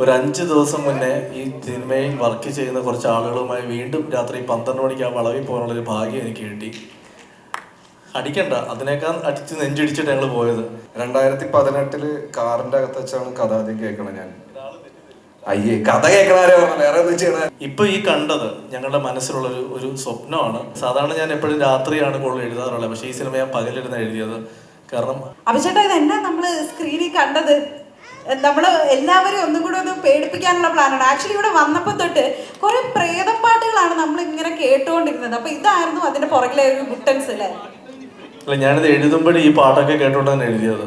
ഒരു അഞ്ച് ദിവസം മുന്നേ ഈ സിനിമയിൽ വർക്ക് ചെയ്യുന്ന കുറച്ച് ആളുകളുമായി വീണ്ടും രാത്രി പന്ത്രണ്ട് മണിക്ക് ആ വളവിൽ പോകാനുള്ളൊരു ഭാഗ്യം എനിക്ക് കിട്ടി. അടിക്കണ്ട. അതിനേക്കാൾ അടിച്ച് നെഞ്ചിടിച്ചിട്ട് ഞങ്ങൾ പോയത്. രണ്ടായിരത്തി പതിനെട്ടിൽ കാറിന്റെ അകത്ത് വെച്ചാണ് കഥ ആദ്യം കേൾക്കണത് ഞാൻ. അയ്യേ കഥ കേൾക്കണാരോ വേറെ ചെയ്യണ ഇപ്പൊ ഈ കണ്ടത് ഞങ്ങളുടെ മനസ്സിലുള്ള ഒരു ഒരു സ്വപ്നമാണ്. സാധാരണ ഞാൻ എപ്പോഴും രാത്രിയാണ് കൂടുതൽ എഴുതാറുള്ളത്. പക്ഷേ ഈ സിനിമ ഞാൻ പകലിരുന്ന് എഴുതിയത്. കാരണം അഭിചേട്ടാ ഇത് എന്നാ നമ്മൾ സ്ക്രീനിൽ കണ്ടത്? നമ്മൾ എല്ലാവരും ഒന്നും കൂടെ ഒന്ന് പേടിപ്പിക്കാനുള്ള പ്ലാനാണ് ആക്ച്വലി ഇവിടെ വന്നപ്പോൾ തൊട്ട് കുറെ പ്രേതപ്പാട്ടുകളാണ് നമ്മൾ ഇങ്ങനെ കേട്ടുകൊണ്ടിരുന്നത് അപ്പൊ ഇതായിരുന്നു അതിന്റെ പുറകിലെ ഒരു ഗുട്ടൻസ് അല്ലേ? അല്ല ഞാനിത് എഴുതുമ്പോഴും ഈ പാട്ടൊക്കെ കേട്ടോണ്ടാണ് എഴുതിയത്.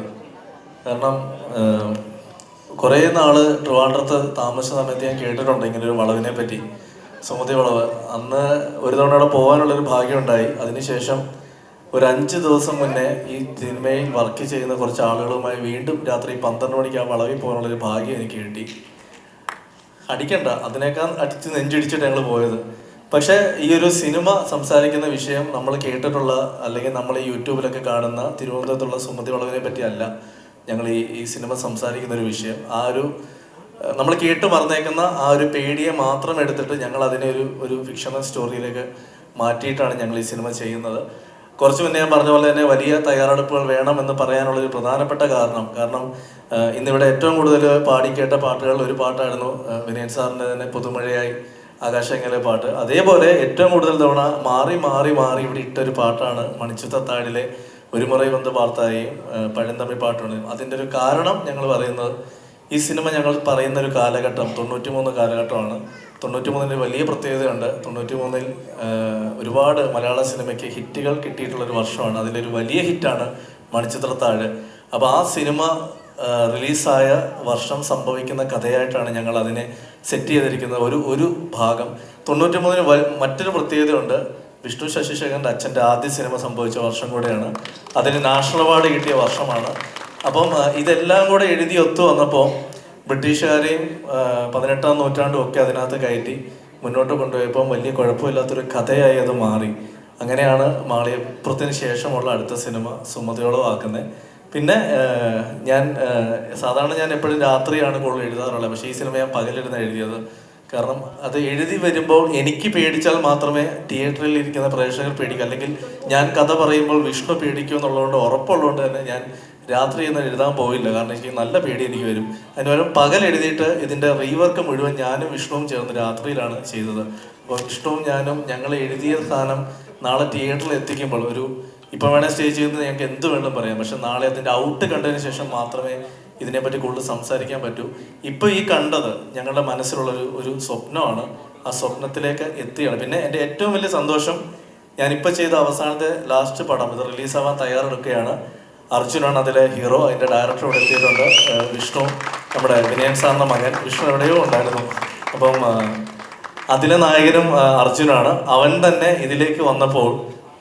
കാരണം കുറെ നാൾ ട്രിവാൻഡ്രത്ത് താമസ സമയത്ത് ഞാൻ കേട്ടിട്ടുണ്ട് ഇങ്ങനെ ഒരു വളവിനെ പറ്റി. സമുദ്ര വളവ്. അന്ന് ഒരു തവണ അവിടെ പോകാനുള്ളൊരു ഭാഗ്യം ഉണ്ടായി. അതിനുശേഷം ഒരു അഞ്ച് ദിവസം മുന്നേ ഈ സിനിമയിൽ വർക്ക് ചെയ്യുന്ന കുറച്ച് ആളുകളുമായി വീണ്ടും രാത്രി പന്ത്രണ്ട് മണിക്ക് ആ വളവിൽ പോകാനുള്ളൊരു ഭാഗ്യം എനിക്ക് കിട്ടി. അടിക്കണ്ട. അതിനേക്കാൾ അടിച്ച് നെഞ്ചിടിച്ചിട്ട് ഞങ്ങൾ പോയത്. പക്ഷേ ഈ ഒരു സിനിമ സംസാരിക്കുന്ന വിഷയം നമ്മൾ കേട്ടിട്ടുള്ള അല്ലെങ്കിൽ നമ്മൾ ഈ യൂട്യൂബിലൊക്കെ കാണുന്ന തിരുവനന്തപുരത്തുള്ള സുമതി വളവിനെ പറ്റിയല്ല ഞങ്ങൾ ഈ ഈ സിനിമ സംസാരിക്കുന്ന ഒരു വിഷയം. ആ ഒരു നമ്മൾ കേട്ട് മറന്നേക്കുന്ന ആ ഒരു പേടിയെ മാത്രം എടുത്തിട്ട് ഞങ്ങൾ അതിനെ ഒരു ഒരു ഫിക്ഷണൽ സ്റ്റോറിയിലേക്ക് മാറ്റിയിട്ടാണ് ഞങ്ങൾ ഈ സിനിമ ചെയ്യുന്നത്. കുറച്ച് മുന്നേ ഞാൻ പറഞ്ഞ പോലെ തന്നെ വലിയ തയ്യാറെടുപ്പുകൾ വേണം എന്ന് പറയാനുള്ള ഒരു പ്രധാനപ്പെട്ട കാരണം. കാരണം ഇന്നിവിടെ ഏറ്റവും കൂടുതൽ പാടിക്കേട്ട പാട്ടുകളിൽ ഒരു പാട്ടായിരുന്നു വിനയൻ സാറിന്റെ തന്നെ പുതുമഴയായി ആകാശങ്ങളിലെ പാട്ട്. അതേപോലെ ഏറ്റവും കൂടുതൽ തവണ മാറി മാറി മാറി ഇവിടെ ഇട്ടൊരു പാട്ടാണ് മണിച്ചുത്തത്താടിലെ ഒരു മുறை വന്ന് വാർത്തായി പഴന്തമിഴ് പാട്ടുണ്ട് അതിന്റെ ഒരു കാരണം ഞങ്ങൾ പറയുന്നത് ഈ സിനിമ ഞങ്ങൾ പറയുന്ന ഒരു കാലഘട്ടം തൊണ്ണൂറ്റി മൂന്ന് കാലഘട്ടമാണ്. തൊണ്ണൂറ്റി മൂന്നിന് വലിയ പ്രത്യേകതയുണ്ട്. തൊണ്ണൂറ്റി മൂന്നിൽ ഒരുപാട് മലയാള സിനിമയ്ക്ക് ഹിറ്റുകൾ കിട്ടിയിട്ടുള്ള ഒരു വർഷമാണ്. അതിലൊരു വലിയ ഹിറ്റാണ് മണിച്ചിത്രത്താഴ്. അപ്പോൾ ആ സിനിമ റിലീസായ വർഷം സംഭവിക്കുന്ന കഥയായിട്ടാണ് ഞങ്ങൾ അതിനെ സെറ്റ് ചെയ്തിരിക്കുന്നത്. ഒരു ഒരു ഭാഗം. തൊണ്ണൂറ്റി മൂന്നിന് മറ്റൊരു പ്രത്യേകതയുണ്ട്. വിഷ്ണു ശശിശേഖരന്റെ അച്ഛന്റെ ആദ്യ സിനിമ സംഭവിച്ച വർഷം കൂടെയാണ്. അതിന് നാഷണൽ അവാർഡ് കിട്ടിയ വർഷമാണ്. അപ്പം ഇതെല്ലാം കൂടെ എഴുതി ഒത്തു വന്നപ്പോൾ ബ്രിട്ടീഷുകാരെയും പതിനെട്ടാം നൂറ്റാണ്ടും ഒക്കെ അതിനകത്ത് കയറ്റി മുന്നോട്ട് കൊണ്ടുപോയപ്പോൾ വലിയ കുഴപ്പമില്ലാത്തൊരു കഥയായി അത് മാറി. അങ്ങനെയാണ് മാളിയപ്പുറത്തിന് ശേഷമുള്ള അടുത്ത സിനിമ സുമതിയോളം ആക്കുന്നത്. പിന്നെ ഞാൻ സാധാരണ ഞാൻ എപ്പോഴും രാത്രിയാണ് കൂടുതൽ എഴുതാറുള്ളത് പക്ഷേ ഈ സിനിമ ഞാൻ പകലിരുന്ന് എഴുതിയത്. കാരണം അത് എഴുതി വരുമ്പോൾ എനിക്ക് പേടിച്ചാൽ മാത്രമേ തിയേറ്ററിൽ ഇരിക്കുന്ന പ്രേക്ഷകർ പേടിക്കൂ. അല്ലെങ്കിൽ ഞാൻ കഥ പറയുമ്പോൾ വിഷ്ണു പേടിക്കൂ എന്നുള്ളതുകൊണ്ട് ഉറപ്പുള്ളതുകൊണ്ട് തന്നെ ഞാൻ രാത്രി ഒന്നും എഴുതാൻ പോയില്ല കാരണം എനിക്ക് നല്ല പേടി എനിക്ക് വരും. അതിന് പകരം പകൽ എഴുതിയിട്ട് ഇതിന്റെ റീവർക്ക് മുഴുവൻ ഞാനും വിഷ്ണുവും ചേർന്ന് രാത്രിയിലാണ് ചെയ്തത്. അപ്പോൾ വിഷ്ണുവും ഞാനും ഞങ്ങൾ എഴുതിയ സാധനം നാളെ തിയേറ്ററിൽ എത്തിക്കുമ്പോൾ ഒരു ഇപ്പം വേണേൽ സ്റ്റേജ് ചെയ്യുന്നത് ഞങ്ങൾക്ക് എന്ത് വേണം പറയാം. പക്ഷെ നാളെ അതിന്റെ ഔട്ട് കണ്ടതിന് ശേഷം മാത്രമേ ഇതിനെപ്പറ്റി കൂടുതൽ സംസാരിക്കാൻ പറ്റൂ. ഇപ്പോൾ ഈ കണ്ടത് ഞങ്ങളുടെ മനസ്സിലുള്ള ഒരു ഒരു സ്വപ്നമാണ്. ആ സ്വപ്നത്തിലേക്ക് എത്തിയാണ്. പിന്നെ എന്റെ ഏറ്റവും വലിയ സന്തോഷം ഞാനിപ്പോൾ ചെയ്ത അവസാനത്തെ ലാസ്റ്റ് പടം ഇത് റിലീസാവാൻ തയ്യാറെടുക്കുകയാണ്. അർജുനാണ് അതിലെ ഹീറോ അതിന്റെ ഡയറക്ടർ ഇവിടെ എത്തിയിട്ടുണ്ട്. വിഷ്ണു നമ്മുടെ വിനയൻ സാറിന്റെ മകൻ. വിഷ്ണു എവിടെയോ ഉണ്ടായിരുന്നു. അപ്പം അതിലെ നായകനും അർജുനാണ്. അവൻ തന്നെ ഇതിലേക്ക് വന്നപ്പോൾ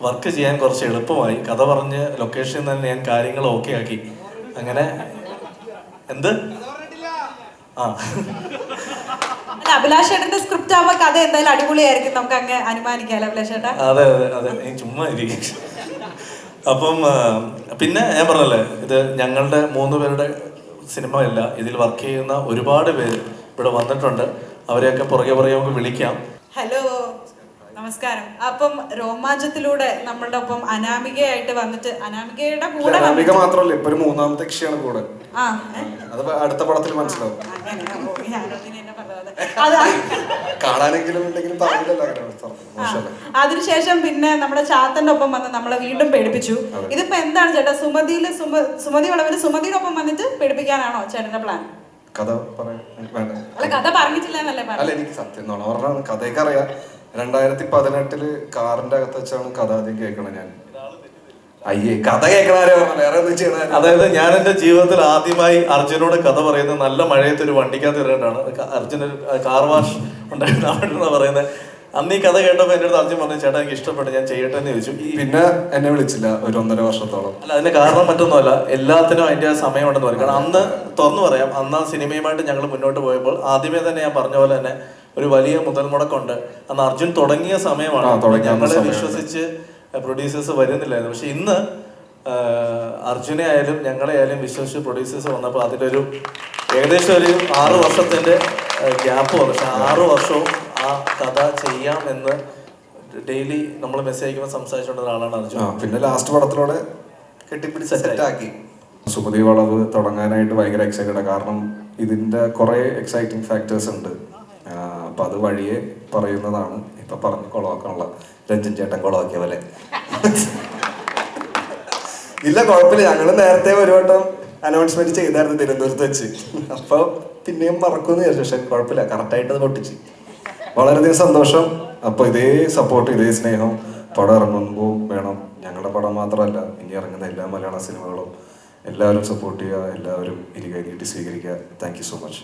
വർക്ക് ചെയ്യാൻ കുറച്ച് എളുപ്പമായി. കഥ പറഞ്ഞ് ലൊക്കേഷനിൽ തന്നെ ഞാൻ കാര്യങ്ങൾ ഓക്കെ ആക്കി. അങ്ങനെ എന്ത്? ആ. അല്ല അഭിലാഷ് ഏട്ടന്റെ സ്ക്രിപ്റ്റ് ആവുമ്പോ കഥ എന്തായാലും അടിപൊളിയായിരിക്കും. നമുക്ക് അങ്ങ് അനുമാനിക്കാല അഭിലാഷ് ഏട്ടാ? അതെ അതെ അതെ. ചുമ്മാ ഇരിക്കും. അപ്പം പിന്നെ ഞാൻ പറഞ്ഞല്ലേ ഇത് ഞങ്ങളുടെ മൂന്ന് പേരുടെ സിനിമയല്ല ഇതിൽ വർക്ക് ചെയ്യുന്ന ഒരുപാട് പേര് ഇവിടെ വന്നിട്ടുണ്ട്. അവരെയൊക്കെ പുറകെ പുറകെ നമുക്ക് വിളിക്കാം. ഹലോ നമസ്കാരം. അപ്പം രോമാഞ്ചത്തിലൂടെ നമ്മളുടെ ഒപ്പം അനാമികയായിട്ട് വന്നിട്ട് അനാമികയുടെ കൂടെ അനാമിക മാത്രമല്ല ഇപ്പൊ ഒരു മൂന്നാമത്തെ കക്ഷിയാണ് കൂടെ. ആ? അത് അടുത്ത പടത്തിൽ മനസ്സിലാവും. കാണാനെങ്കിലും ഉണ്ടെങ്കിലും പറഞ്ഞില്ലല്ലോ അങ്ങനെ അതിനുശേഷം പിന്നെ നമ്മുടെ ചാത്തന്റെ ഒപ്പം വന്ന് നമ്മളെ വീണ്ടും പേടിപ്പിച്ചു. ഇതിപ്പോ എന്താണ് ചേട്ടാ സുമതിയിൽ സുമ സുമതി വളവിൽ സുമതിയുടെ ഒപ്പം വന്നിട്ട് പേടിപ്പിക്കാനാണോ ചേട്ടന്റെ പ്ലാൻ? കഥ കഥ പറഞ്ഞിട്ടില്ല അല്ല എനിക്ക് സത്യം തോന്നുന്നു പറഞ്ഞാണ് കഥയൊക്കെ അറിയാം. രണ്ടായിരത്തി പതിനെട്ടിൽ കാറിന്റെ അകത്ത് വെച്ചാണ് കഥ ആദ്യം കേൾക്കണത് ഞാൻ. അയ്യേ കഥ കേൾക്കണാരോ വേറെ ചെയ്യണ അതായത് ഞാൻ എന്റെ ജീവിതത്തിൽ ആദ്യമായി അർജുനോട് കഥ പറയുന്നത് നല്ല മഴയത്ത് ഒരു വണ്ടിക്കകത്ത് ഇറങ്ങിയിട്ടാണ് അർജുന കാർ വാഷ് ഉണ്ടായിരുന്ന അവിടെ പറയുന്നത്. അന്ന് ഈ കഥ കേട്ടപ്പോൾ എന്റെ അടുത്ത് അർജുൻ പറഞ്ഞു ചേട്ടാ എനിക്ക് ഇഷ്ടപ്പെട്ടു ഞാൻ ചെയ്യട്ടെ എന്ന് ചോദിച്ചു. പിന്നെ എന്നെ വിളിച്ചില്ല ഒരു ഒന്നര വർഷത്തോളം. അല്ല അതിന് കാരണം മറ്റൊന്നുമല്ല. എല്ലാത്തിനും അതിന്റെ സമയമുണ്ടെന്ന് പറയും. കാരണം അന്ന് തുറന്നു പറയാം അന്ന് ആ സിനിമയുമായിട്ട് ഞങ്ങൾ മുന്നോട്ട് പോയപ്പോൾ ആദ്യമേ തന്നെ ഞാൻ പറഞ്ഞ പോലെ തന്നെ ഒരു വലിയ മുതൽ മുടക്കുണ്ട് അന്ന് അർജുൻ തുടങ്ങിയ സമയമാണ് ഞങ്ങളെ വിശ്വസിച്ച് പ്രൊഡ്യൂസേഴ്സ് വരുന്നില്ലായിരുന്നു. പക്ഷെ ഇന്ന് അർജുനെ ആയാലും ഞങ്ങളെ ആയാലും വിശ്വസിച്ച് പ്രൊഡ്യൂസേഴ്സ് വന്നപ്പോൾ അതിലൊരു ഏകദേശം ഒരു ആറു വർഷത്തിന്റെ ഗ്യാപ്പ് വന്നു. പക്ഷെ ആറു വർഷവും ആ കഥ ചെയ്യാം എന്ന് ഡെയിലി നമ്മൾ മെസ്സേജ് അയക്കുമ്പോൾ സംസാരിച്ചുകൊണ്ട ഒരാളാണ് അർജുൻ. പിന്നെ ലാസ്റ്റ് പടത്തിലൂടെ കെട്ടിപ്പിടിച്ച്. സെറ്റാക്കി. സുമതി വളവ് തുടങ്ങാനായിട്ട് ഭയങ്കര എക്സൈറ്റഡ് കാരണം ഇതിന്റെ കുറേ എക്സൈറ്റിംഗ് ഫാക്ടേഴ്സ് ഉണ്ട്. അപ്പൊ അത് വഴിയെ പറയുന്നതാണ്. ഇപ്പൊ പറഞ്ഞ് കൊളവാക്കാനുള്ള രഞ്ജൻ ചേട്ടൻ കൊളവാക്കിയ പോലെ. ഇല്ല കുഴപ്പമില്ല. ഞങ്ങൾ നേരത്തെ ഒരു വട്ടം അനൗൺസ്മെന്റ് ചെയ്തായിരുന്നു തിരുവനന്തപുരത്ത് വെച്ച്. അപ്പൊ പിന്നെയും മറക്കുമെന്ന് പക്ഷെ കുഴപ്പമില്ല. കറക്റ്റായിട്ട് അത് പൊട്ടിച്ച്. വളരെയധികം സന്തോഷം. അപ്പൊ ഇതേ സപ്പോർട്ട് ഇതേ സ്നേഹം. പടം ഇറങ്ങുമ്പോൾ വേണം. ഞങ്ങളുടെ പടം മാത്രമല്ല ഇനി ഇറങ്ങുന്ന എല്ലാ മലയാള സിനിമകളും എല്ലാവരും സപ്പോർട്ട് ചെയ്യുക എല്ലാവരും ഇരുകൈ നീട്ടി സ്വീകരിക്കുക. Thank you so much